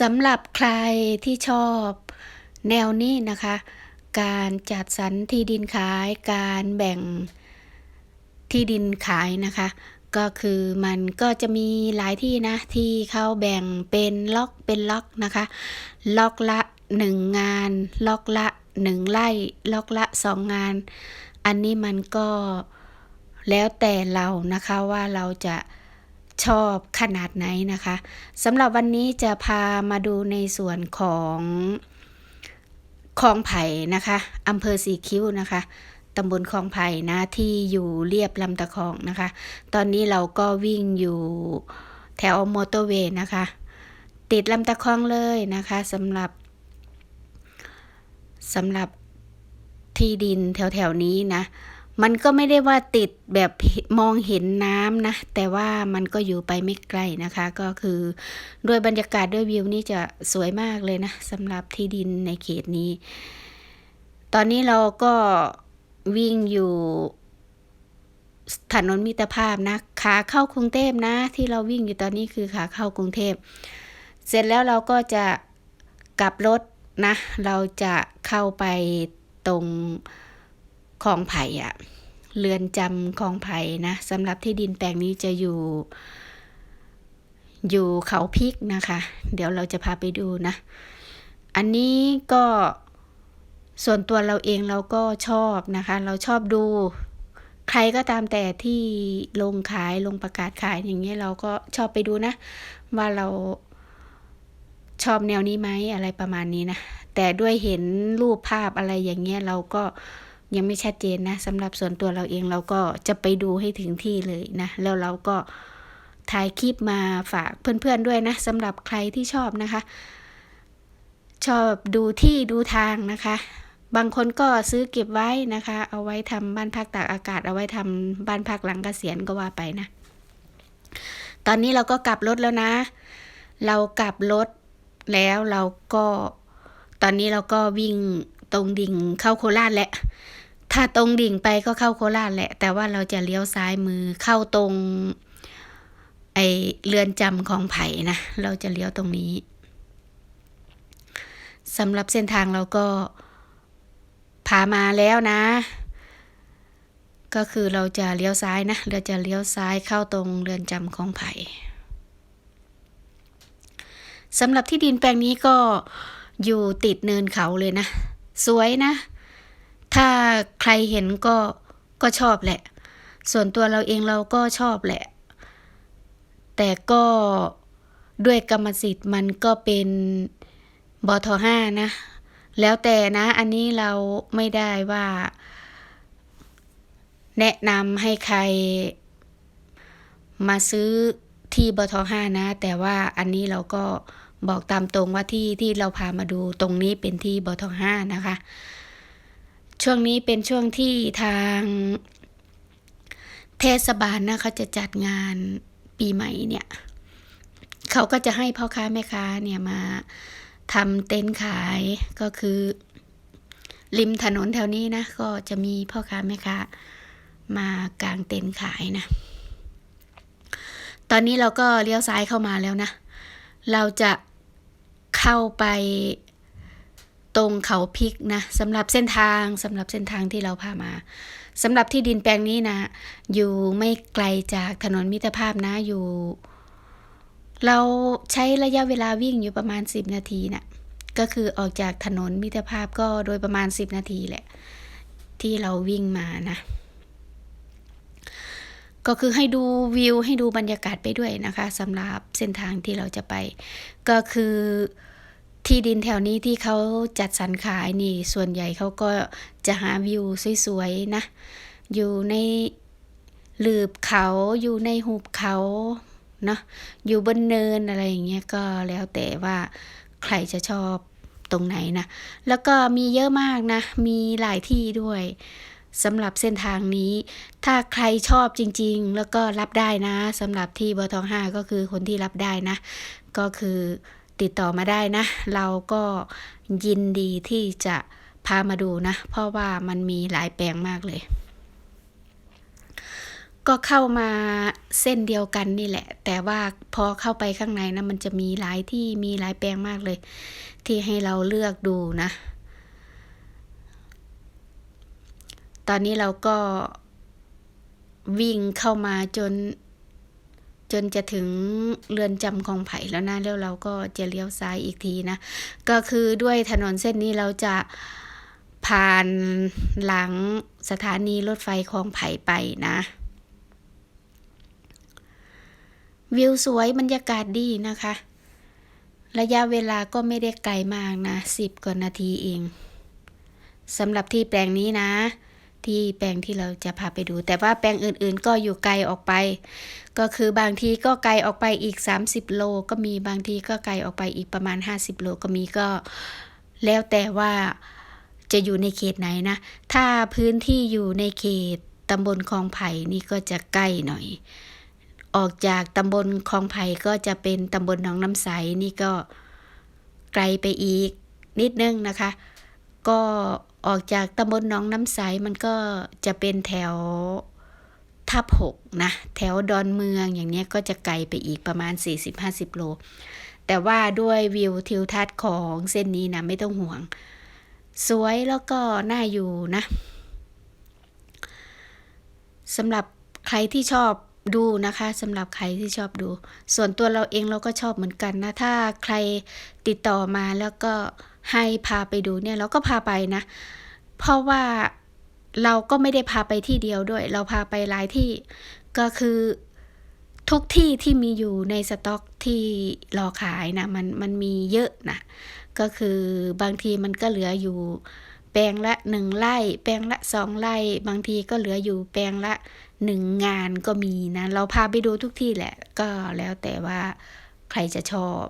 สำหรับใครที่ชอบแนวนี้นะคะ การจัดสรรที่ดินขาย การแบ่งที่ดินขายนะคะ ก็คือมันก็จะมีหลายที่นะ ที่เขาแบ่งเป็นล็อกเป็นล็อกนะคะ ล็อกละหนึ่งงาน ล็อกละหนึ่งไร่ล็อกละสองงาน อันนี้มันก็แล้วแต่เรานะคะว่าเราจะ ชอบขนาดไหนนะคะสำหรับวันนี้จะพามาดูในส่วนของคลองไผ่นะคะอำเภอสีคิ้วนะคะตำบลคลองไผ่นะที่อยู่เรียบลำตะคองนะคะ ตอนนี้เราก็วิ่งอยู่แถวมอเตอร์เวย์นะคะ ติดลำตะคองเลยนะคะสำหรับสำหรับที่ดินแถวๆนี้นะ มันก็ไม่ได้ว่าติดแบบมองเห็นน้ำนะ แต่ว่ามันก็อยู่ไปไม่ไกลนะคะ ก็คือด้วยบรรยากาศด้วยวิวนี่จะสวยมากเลยนะสำหรับที่ดินในเขตนี้ ตอนนี้เราก็วิ่งอยู่ถนนมิตรภาพนะขาเข้ากรุงเทพนะ ที่เราวิ่งอยู่ตอนนี้คือขาเข้ากรุงเทพ เสร็จแล้วเราก็จะกลับรถนะ เราจะเข้าไปตรง คลองไผ่อะเรือนจำคลองไผ่นะสำหรับที่ดินแปลงนี้จะอยู่ อยู่เขาพิกนะคะ เดี๋ยวเราจะพาไปดูนะ อันนี้ก็ส่วนตัวเราเองเราก็ชอบนะคะ เราชอบดู ใครก็ตามแต่ที่ลงขายลงประกาศขายอย่างเงี้ยเราก็ชอบไปดูนะ ว่าเราชอบแนวนี้ไหมอะไรประมาณนี้นะ แต่ด้วยเห็นรูปภาพอะไรอย่างเงี้ยเราก็ ยังไม่ชัดเจนนะสำหรับส่วนตัวเราเองเราก็จะไปดูให้ถึงที่เลยนะ แล้วเราก็ถ่ายคลิปมาฝากเพื่อนๆด้วยนะสำหรับใครที่ชอบนะคะ ชอบดูที่ดูทางนะคะ บางคนก็ซื้อเก็บไว้นะคะ เอาไว้ทำบ้านพักตากอากาศ เอาไว้ทำบ้านพักหลังกเกษียณก็ว่าไปนะ ตอนนี้เราก็กลับรถแล้วนะ เรากลับรถแล้วเราก็ตอนนี้เราก็วิ่งตรงดิ่งเข้าโคราชแหละ ถ้าตรงดิ่งไปก็เข้าโคราชแหละ แต่ว่าเราจะเลี้ยวซ้ายมือเข้าตรง ไอเรือนจำของไผ่นะ เราจะเลี้ยวตรงนี้สำหรับเส้นทางเราก็พามาแล้วนะ ก็คือเราจะเลี้ยวซ้ายนะเราจะเลี้ยวซ้ายเข้าตรงเรือนจำของไผ่สำหรับที่ดินแปลงนี้ก็อยู่ติดเนินเขาเลยนะ สวยนะ ถ้าใครเห็นก็ก็ชอบแหละ ส่วนตัวเราเองเราก็ชอบแหละ แต่ก็ด้วยกรรมสิทธิ์มันก็เป็นบทห้านะ แล้วแต่นะอันนี้เราไม่ได้ว่า แนะนำให้ใครมาซื้อที่บทห้านะ แต่ว่าอันนี้เราก็บอกตามตรงว่าที่ที่เราพามาดูตรงนี้เป็นที่บทห้านะคะ ช่วงนี้เป็นช่วงที่ทางเทศบาลนะเขาจะจัดงานปีใหม่เนี่ยเขาก็จะให้พ่อค้าแม่ค้าเนี่ยมาทำเต็นท์ขายก็คือ ริมถนนแถวนี้นะ ก็จะมีพ่อค้าแม่ค้ามากางเต็นท์ขายนะ ตอนนี้เราก็เลี้ยวซ้ายเข้ามาแล้วนะ เราจะเข้าไป ตรงเขาพริกนะสำหรับเส้นทางสำหรับเส้นทางที่เราพามาสำหรับที่ดินแปลงนี้นะ อยู่ไม่ไกลจากถนนมิตรภาพนะอยู่ เราใช้ระยะเวลาวิ่งอยู่ประมาณ 10 นาทีนะ่ะก็คือออกจากถนนมิตรภาพก็โดยประมาณ 10 นาทีแหละ ที่เราวิ่งมานะ ก็คือให้ดูวิวให้ดูบรรยากาศไปด้วยนะคะสำหรับเส้นทางที่เราจะไป ก็คือ ที่ดินแถวนี้ที่เขาจัดสรรขายนี่ส่วนใหญ่เขาก็จะหาวิวสวยๆนะ อยู่ในหลืบเขาอยู่ในหุบเขาเนาะอยู่บนเนินอะไรอย่างเงี้ยก็แล้วแต่ว่าใครจะชอบตรงไหนนะ แล้วก็มีเยอะมากนะ มีหลายที่ด้วยสำหรับเส้นทางนี้ ถ้าใครชอบจริง ๆ แล้วก็รับได้นะสำหรับที่เบอร์ทองห้าก็คือคนที่รับได้นะ ก็คือ ติดต่อมาได้นะ เราก็ยินดีที่จะพามาดูนะ เพราะว่ามันมีหลายแปลงมากเลย ก็เข้ามาเส้นเดียวกันนี่แหละ แต่ว่าพอเข้าไปข้างในนะมันจะมีหลายที่มีหลายแปลงมากเลย ที่ให้เราเลือกดูนะ ตอนนี้เราก็วิ่งเข้ามาจน จนจะถึงเรือนจำคลองไผ่แล้วนะแล้วเราก็จะเลี้ยวซ้ายอีกทีนะ ก็คือด้วยถนนเส้นนี้เราจะผ่านหลังสถานีรถไฟคลองไผ่ไปนะ วิวสวยบรรยากาศดีนะคะ ระยะเวลาก็ไม่ได้ไกลมากนะสิบกว่านาทีเองสำหรับที่แปลงนี้นะ ที่แปลงที่เราจะพาไปดู แต่ว่าแปลงอื่นๆก็อยู่ไกลออกไป ก็คือบางทีก็ไกลออกไปอีก 30 โล ก็มีบางทีก็ไกลออกไปอีกประมาณ 50 โลก็มีก็แล้วแต่ว่าจะอยู่ในเขตไหนนะ ถ้าพื้นที่อยู่ในเขตตำบลคลองไผ่นี่ก็จะใกล้หน่อย ออกจากตำบลคลองไผ่ก็จะเป็นตำบลหนองน้ำใสนี่ก็ไกลไปอีกนิดนึงนะคะ ก็ ออกจากตำบลหนองน้ำใสมันก็จะเป็นแถวทับหกนะ แถวดอนเมืองอย่างนี้ก็จะไกลไปอีกประมาณ 40-50 โล แต่ว่าด้วยวิวทิวทัศน์ของเส้นนี้นะ ไม่ต้องห่วง สวยแล้วก็น่าอยู่นะสำหรับใครที่ชอบ ดูนะคะสำหรับใครที่ชอบดู ส่วนตัวเราเองเราก็ชอบเหมือนกันนะ ถ้าใครติดต่อมาแล้วก็ให้พาไปดูเนี่ยเราก็พาไปนะ เพราะว่าเราก็ไม่ได้พาไปที่เดียวด้วย เราพาไปหลายที่ก็คือทุกที่ที่มีอยู่ในสต็อกที่รอขายนะมันมันมีเยอะนะก็คือบางทีมันก็เหลืออยู่ แปลงละหนึ่งไร่ แปลงละสองไร่ บางทีก็เหลืออยู่แปลงละหนึ่งงานก็มีนะ เราพาไปดูทุกที่แหละ ก็แล้วแต่ว่าใครจะชอบ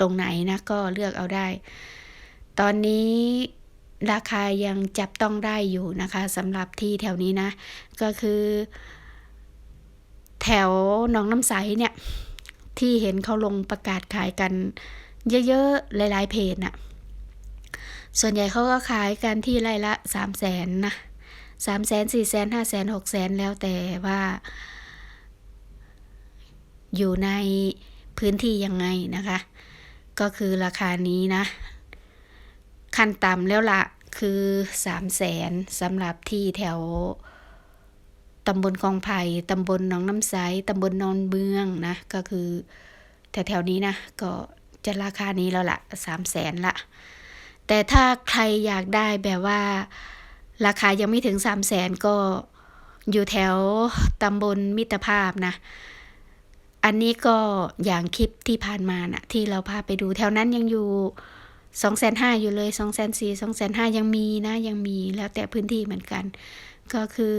ตรงไหนนะก็เลือกเอาได้ ตอนนี้ราคายังจับต้องได้อยู่นะคะสำหรับที่แถวนี้นะ ก็คือ แถวหนองน้ำใสเนี่ย ที่เห็นเขาลงประกาศขายกัน เยอะๆ หลายๆเพจน่ะ ส่วนใหญ่เขาก็ขายกันที่ไร่ละสามแสนนะสามแสนสี่แสนห้าแสนหกแสนแล้วแต่ว่า อยู่ในพื้นที่ยังไงนะคะ ก็คือราคานี้นะ ขั้นต่ำแล้วละคือสามแสนสำหรับที่แถวตำบลกองไผ่ตำบลหนองน้ำใสตำบลนอนเมืองนะ ก็คือแถวๆนี้นะ ก็จะราคานี้แล้วละสามแสนละ แต่ถ้าใครอยากได้แบบว่าราคายังไม่ถึงสามแสนก็อยู่แถวตำบลมิตรภาพนะ อันนี้ก็อย่างคลิปที่ผ่านมานะ่ะ ที่เราพาไปดูแถวนั้นยังอยู่สองแสนห้าอยู่เลยสองแสนสี่สองแสนห้ายังมีนะยังมีแล้วแต่พื้นที่เหมือนกัน ก็คือ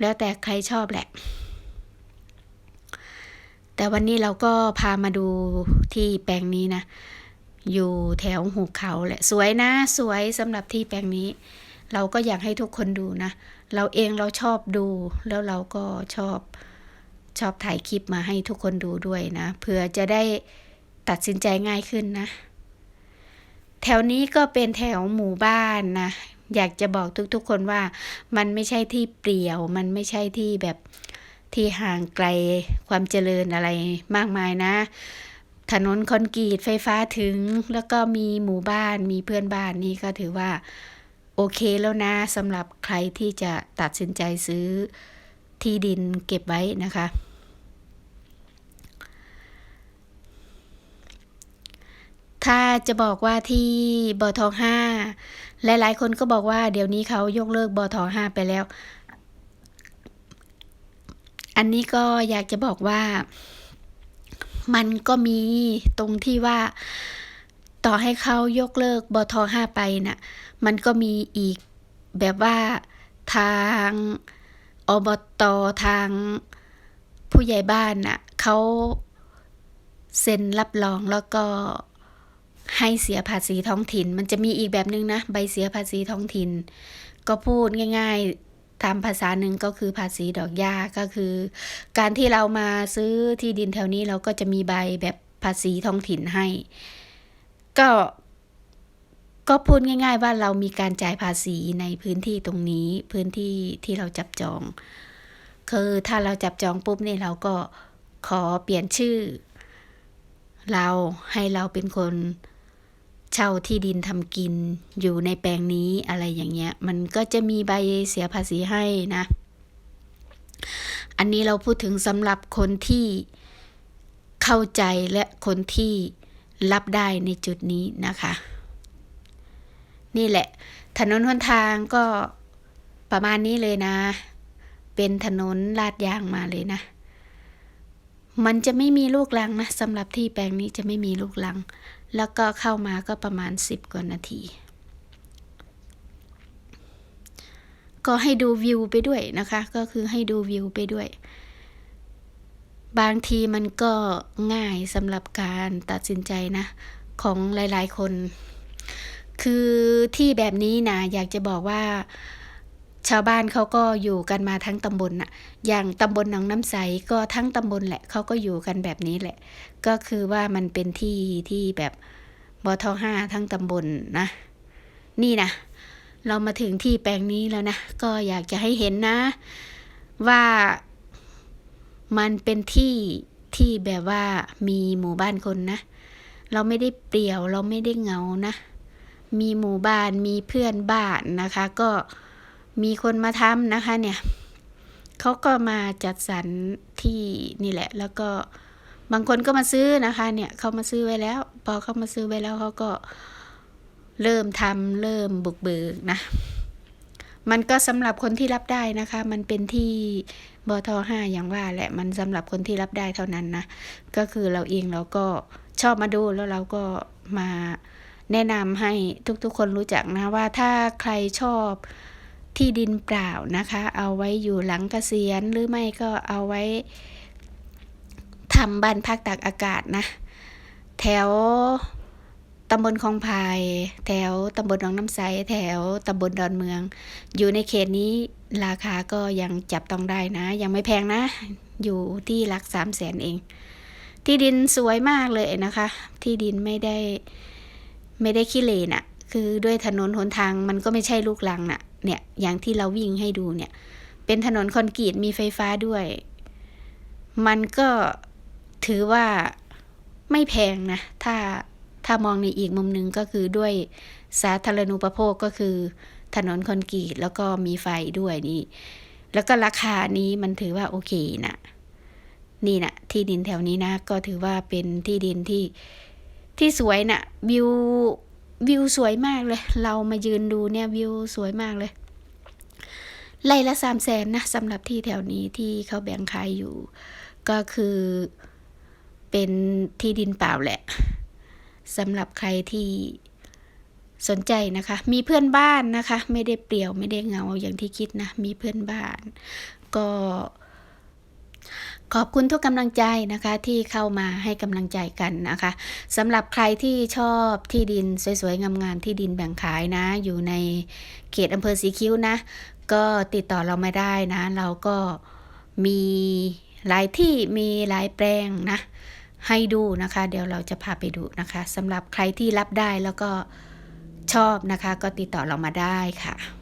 แล้วแต่ใครชอบแหละ แต่วันนี้เราก็พามาดูที่แปลงนี้นะ อยู่แถวหุบเขาแหละสวยนะสวยสำหรับที่แปลงนี้ เราก็อยากให้ทุกคนดูนะ เราเองเราชอบดูแล้วเราก็ชอบชอบถ่ายคลิปมาให้ทุกคนดูด้วยนะเพื่อจะได้ตัดสินใจง่ายขึ้นนะ แถวนี้ก็เป็นแถวหมู่บ้านนะอยากจะบอกทุกๆคนว่ามันไม่ใช่ที่เปลี่ยว มันไม่ใช่ที่แบบที่ห่างไกลความเจริญอะไรมากมายนะ ถนนคอนกรีตไฟฟ้าถึง แล้วก็มีหมู่บ้านมีเพื่อนบ้านนี่ก็ถือว่า โอเคแล้วนะสำหรับใครที่จะตัดสินใจซื้อที่ดินเก็บไว้นะคะ ถ้าจะบอกว่าที่บอทองห้าหลายๆ คนก็บอกว่าเดี๋ยวนี้เขายกเลิกบอทองห้าไปแล้ว อันนี้ก็อยากจะบอกว่า มันก็มีตรงที่ว่าต่อให้เขายกเลิกบอทห้าไปนะ่ะ มันก็มีอีกแบบว่าทางอบตทางผู้ใหญ่บ้านน่ะเขาเซ็นรับรองแล้วก็ให้เสียภาษีท้องถิ่น มันจะมีอีกแบบนึงนะ ใบเสียภาษีท้องถิ่น ก็พูดง่าย ๆ ตามภาษาหนึ่งก็คือภาษีดอกหญ้าก็คือ การที่เรามาซื้อที่ดินแถวนี้เราก็จะมีใบแบบภาษีท้องถิ่นให้ ก็ก็พูดง่าย ๆ ว่าเรามีการจ่ายภาษีในพื้นที่ตรงนี้พื้นที่ที่เราจับจอง คือถ้าเราจับจองปุ๊บนี่เราก็ขอเปลี่ยนชื่อ เราให้เราเป็นคน เช่าที่ดินทำกินอยู่ในแปลงนี้อะไรอย่างเงี้ย มันก็จะมีใบเสียภาษีให้นะ อันนี้เราพูดถึงสำหรับคนที่เข้าใจและคนที่รับได้ในจุดนี้นะคะ นี่แหละ ถนนหนทางก็ประมาณนี้เลยนะ เป็นถนนลาดยางมาเลยนะมันจะไม่มีลูกลังนะสำหรับที่แปลงนี้จะไม่มีลูกลัง แล้วก็เข้ามาก็ประมาณสิบกว่านาที ก็ให้ดูวิวไปด้วยนะคะ ก็คือให้ดูวิวไปด้วย บางทีมันก็ง่ายสำหรับการตัดสินใจนะ ของหลายๆคน คือที่แบบนี้นะอยากจะบอกว่า ชาวบ้านเขาก็อยู่กันมาทั้งตำบลน่ะ อย่างตำบลหนองน้ำใสก็ทั้งตำบลแหละเขาก็อยู่กันแบบนี้แหละ ก็คือว่ามันเป็นที่ที่แบบบทห้าทั้งตำบลนะ นี่นะเรามาถึงที่แปลงนี้แล้วนะ ก็อยากจะให้เห็นนะ ว่ามันเป็นที่ที่แบบว่ามีหมู่บ้านคนนะ เราไม่ได้เปลี่ยวเราไม่ได้เหงานะ มีหมู่บ้านมีเพื่อนบ้านนะคะ ก็ มีคนมาทำนะคะเนี่ยเขาก็มาจัดสรรที่นี่แหละ แล้วก็บางคนก็มาซื้อนะคะเนี่ยเขามาซื้อไว้แล้ว พอเขามาซื้อไว้แล้วเขาก็เริ่มทำเริ่มบุกเบิกนะ มันก็สำหรับคนที่รับได้นะคะ มันเป็นที่บทห้าอย่างว่าแหละ มันสำหรับคนที่รับได้เท่านั้นนะ ก็คือเราเองเราก็ชอบมาดูแล้วเราก็มาแนะนำให้ทุกๆคนรู้จักนะว่าถ้าใครชอบ ที่ดินเปล่านะคะ เอาไว้อยู่หลังเกษียณหรือไม่ก็เอาไว้ทำบ้านพักตากอากาศนะ แถวตำบลคลองพายแถวตำบลหนองน้ำใสแถวตำบลดอนเมือง อยู่ในเขตนี้ราคาก็ยังจับต้องได้นะ ยังไม่แพงนะ อยู่ที่หลักสามแสนเอง ที่ดินสวยมากเลยนะคะ ที่ดินไม่ได้ไม่ได้ขี้เลนอะ คือด้วยถนนหนทางมันก็ไม่ใช่ลูกลังน่ะ เนี่ย อย่างที่เราวิ่งให้ดูเนี่ย เป็นถนนคอนกรีตมีไฟฟ้าด้วย มันก็ถือว่าไม่แพงนะ ถ้าถ้ามองในอีกมุมหนึ่งก็คือด้วยสาธารณูปโภคก็คือ ถนนคอนกรีตแล้วก็มีไฟด้วยนี่ แล้วก็ราคานี้มันถือว่าโอเคนะ นี่นะที่ดินแถวนี้นะ ก็ถือว่าเป็นที่ดินที่ที่สวยนะวิว วิวสวยมากเลย เรามายืนดูเนี่ยวิวสวยมากเลยไร่ละสามแสนนะสำหรับที่แถวนี้ที่เขาแบ่งขายอยู่ ก็คือเป็นที่ดินเปล่าแหละสำหรับใครที่สนใจนะคะ มีเพื่อนบ้านนะคะ ไม่ได้เปลี่ยวไม่ได้เงาอย่างที่คิดนะ มีเพื่อนบ้าน ก็ ขอบคุณทุกกำลังใจนะคะที่เข้ามาให้กำลังใจกันนะคะสำหรับใครที่ชอบที่ดินสวยๆงามๆที่ดินแบ่งขายนะ อยู่ในเขตอำเภอสีคิ้วนะ ก็ติดต่อเรามาได้นะ เราก็มีหลายที่มีหลายแปลงนะ ให้ดูนะคะ เดี๋ยวเราจะพาไปดูนะคะสำหรับใครที่รับได้แล้วก็ชอบนะคะ ก็ติดต่อเรามาได้ค่ะ